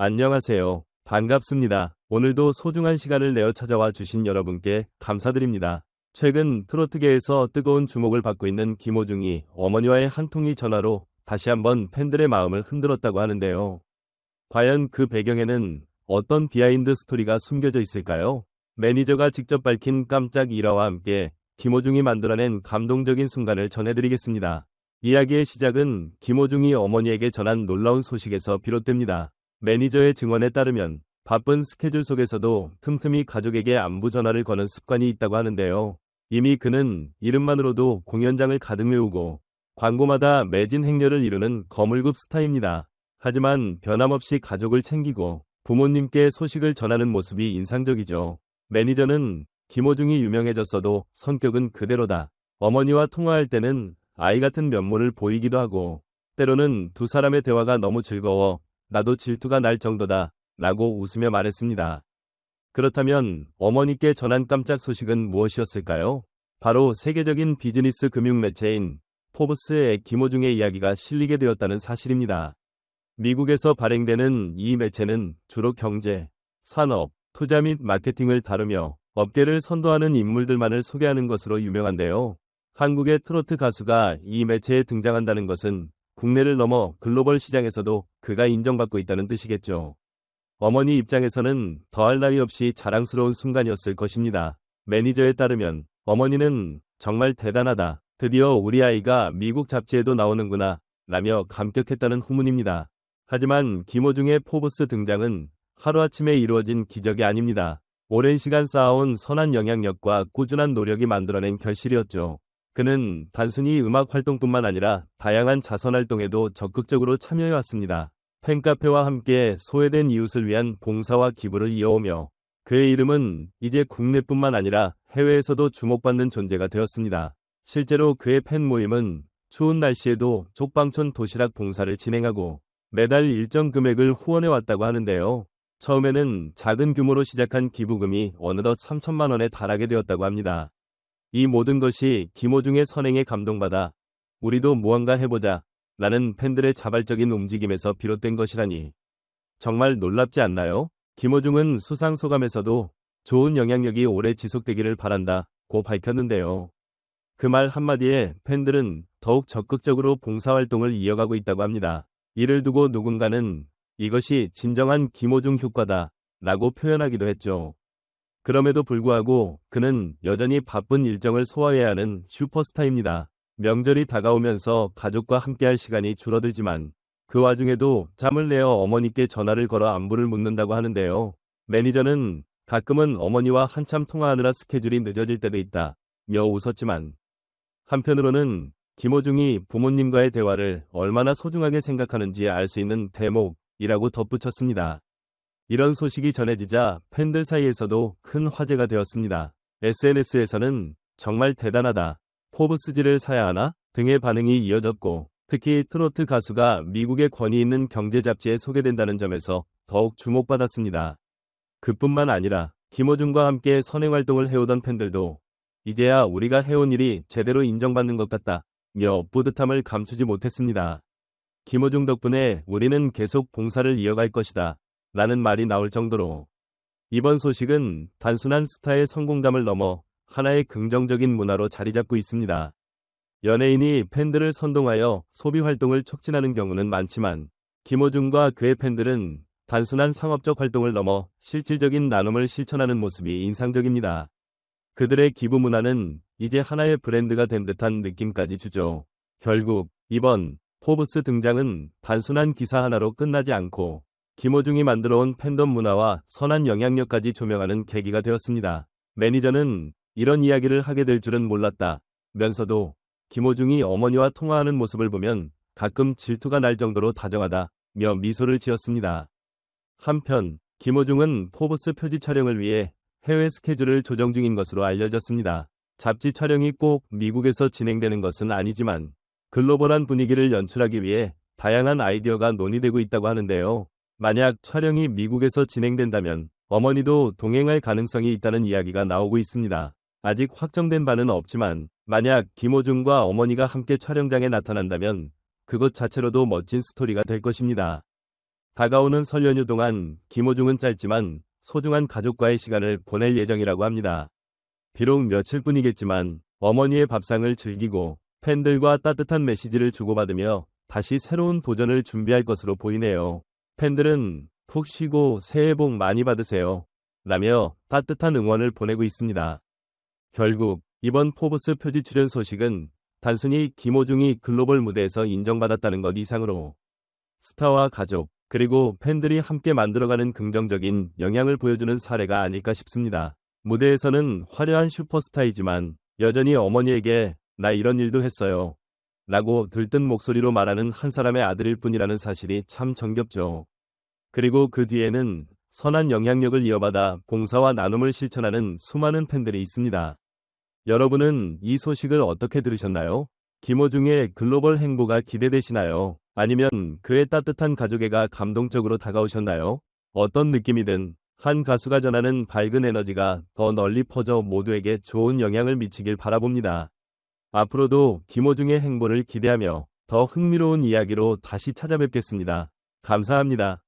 안녕하세요. 반갑습니다. 오늘도 소중한 시간을 내어 찾아와 주신 여러분께 감사드립니다. 최근 트로트계에서 뜨거운 주목을 받고 있는 김호중이 어머니와의 한 통이 전화로 다시 한번 팬들의 마음을 흔들었다고 하는데요. 과연 그 배경에는 어떤 비하인드 스토리가 숨겨져 있을까요? 매니저가 직접 밝힌 깜짝 일화와 함께 김호중이 만들어낸 감동적인 순간을 전해드리겠습니다. 이야기의 시작은 김호중이 어머니에게 전한 놀라운 소식에서 비롯됩니다. 매니저의 증언에 따르면 바쁜 스케줄 속에서도 틈틈이 가족에게 안부 전화를 거는 습관이 있다고 하는데요. 이미 그는 이름만으로도 공연장을 가득 메우고 광고마다 매진 행렬을 이루는 거물급 스타입니다. 하지만 변함없이 가족을 챙기고 부모님께 소식을 전하는 모습이 인상적이죠. 매니저는 김호중이 유명해졌어도 성격은 그대로다. 어머니와 통화할 때는 아이 같은 면모를 보이기도 하고 때로는 두 사람의 대화가 너무 즐거워 나도 질투가 날 정도다 라고 웃으며 말했습니다. 그렇다면 어머니께 전한 깜짝 소식은 무엇이었을까요? 바로 세계적인 비즈니스 금융 매체인 포브스의 김호중의 이야기가 실리게 되었다는 사실입니다. 미국에서 발행되는 이 매체는 주로 경제, 산업, 투자 및 마케팅을 다루며 업계를 선도하는 인물들만을 소개하는 것으로 유명한데요. 한국의 트로트 가수가 이 매체에 등장한다는 것은 국내를 넘어 글로벌 시장에서도 그가 인정받고 있다는 뜻이겠죠. 어머니 입장에서는 더할 나위 없이 자랑스러운 순간이었을 것입니다. 매니저에 따르면 어머니는 정말 대단하다. 드디어 우리 아이가 미국 잡지에도 나오는구나. 라며 감격했다는 후문입니다. 하지만 김호중의 포브스 등장은 하루아침에 이루어진 기적이 아닙니다. 오랜 시간 쌓아온 선한 영향력과 꾸준한 노력이 만들어낸 결실이었죠. 그는 단순히 음악 활동뿐만 아니라 다양한 자선 활동에도 적극적으로 참여해왔습니다. 팬카페와 함께 소외된 이웃을 위한 봉사와 기부를 이어오며 그의 이름은 이제 국내뿐만 아니라 해외에서도 주목받는 존재가 되었습니다. 실제로 그의 팬 모임은 추운 날씨에도 족방촌 도시락 봉사를 진행하고 매달 일정 금액을 후원해 왔다고 하는데요. 처음에는 작은 규모로 시작한 기부금이 어느덧 3천만 원에 달하게 되었다고 합니다. 이 모든 것이 김호중의 선행에 감동받아 우리도 무언가 해보자 라는 팬들의 자발적인 움직임에서 비롯된 것이라니 정말 놀랍지 않나요? 김호중은 수상 소감에서도 좋은 영향력이 오래 지속되기를 바란다 고 밝혔는데요. 그 말 한마디에 팬들은 더욱 적극적으로 봉사활동을 이어가고 있다고 합니다. 이를 두고 누군가는 이것이 진정한 김호중 효과다 라고 표현하기도 했죠. 그럼에도 불구하고 그는 여전히 바쁜 일정을 소화해야 하는 슈퍼스타입니다. 명절이 다가오면서 가족과 함께할 시간이 줄어들지만 그 와중에도 잠을 내어 어머니께 전화를 걸어 안부를 묻는다고 하는데요. 매니저는 가끔은 어머니와 한참 통화하느라 스케줄이 늦어질 때도 있다. 며 웃었지만 한편으로는 김호중이 부모님과의 대화를 얼마나 소중하게 생각하는지 알 수 있는 대목이라고 덧붙였습니다. 이런 소식이 전해지자 팬들 사이에서도 큰 화제가 되었습니다. SNS에서는 정말 대단하다. 포브스지를 사야 하나? 등의 반응이 이어졌고 특히 트로트 가수가 미국의 권위 있는 경제 잡지에 소개된다는 점에서 더욱 주목받았습니다. 그뿐만 아니라 김호중과 함께 선행활동을 해오던 팬들도 이제야 우리가 해온 일이 제대로 인정받는 것 같다. 며 뿌듯함을 감추지 못했습니다. 김호중 덕분에 우리는 계속 봉사를 이어갈 것이다. 라는 말이 나올 정도로 이번 소식은 단순한 스타의 성공담을 넘어 하나의 긍정적인 문화로 자리 잡고 있습니다. 연예인이 팬들을 선동하여 소비 활동을 촉진하는 경우는 많지만 김호중과 그의 팬들은 단순한 상업적 활동을 넘어 실질적인 나눔을 실천하는 모습이 인상적입니다. 그들의 기부 문화는 이제 하나의 브랜드가 된 듯한 느낌까지 주죠. 결국 이번 포브스 등장은 단순한 기사 하나로 끝나지 않고 김호중이 만들어온 팬덤 문화와 선한 영향력까지 조명하는 계기가 되었습니다. 매니저는 이런 이야기를 하게 될 줄은 몰랐다. 면서도 김호중이 어머니와 통화하는 모습을 보면 가끔 질투가 날 정도로 다정하다. 며 미소를 지었습니다. 한편 김호중은 포브스 표지 촬영을 위해 해외 스케줄을 조정 중인 것으로 알려졌습니다. 잡지 촬영이 꼭 미국에서 진행되는 것은 아니지만 글로벌한 분위기를 연출하기 위해 다양한 아이디어가 논의되고 있다고 하는데요. 만약 촬영이 미국에서 진행된다면 어머니도 동행할 가능성이 있다는 이야기가 나오고 있습니다. 아직 확정된 바는 없지만 만약 김호중과 어머니가 함께 촬영장에 나타난다면 그것 자체로도 멋진 스토리가 될 것입니다. 다가오는 설 연휴 동안 김호중은 짧지만 소중한 가족과의 시간을 보낼 예정이라고 합니다. 비록 며칠뿐이겠지만 어머니의 밥상을 즐기고 팬들과 따뜻한 메시지를 주고받으며 다시 새로운 도전을 준비할 것으로 보이네요. 팬들은 푹 쉬고 새해 복 많이 받으세요. 라며 따뜻한 응원을 보내고 있습니다. 결국 이번 포브스 표지 출연 소식은 단순히 김호중이 글로벌 무대에서 인정받았다는 것 이상으로 스타와 가족, 그리고 팬들이 함께 만들어가는 긍정적인 영향을 보여주는 사례가 아닐까 싶습니다. 무대에서는 화려한 슈퍼스타이지만 여전히 어머니에게 나 이런 일도 했어요. 라고 들뜬 목소리로 말하는 한 사람의 아들일 뿐이라는 사실이 참 정겹죠. 그리고 그 뒤에는 선한 영향력을 이어받아 봉사와 나눔을 실천하는 수많은 팬들이 있습니다. 여러분은 이 소식을 어떻게 들으셨나요? 김호중의 글로벌 행보가 기대되시나요? 아니면 그의 따뜻한 가족애가 감동적으로 다가오셨나요? 어떤 느낌이든 한 가수가 전하는 밝은 에너지가 더 널리 퍼져 모두에게 좋은 영향을 미치길 바라봅니다. 앞으로도 김호중의 행보를 기대하며 더 흥미로운 이야기로 다시 찾아뵙겠습니다. 감사합니다.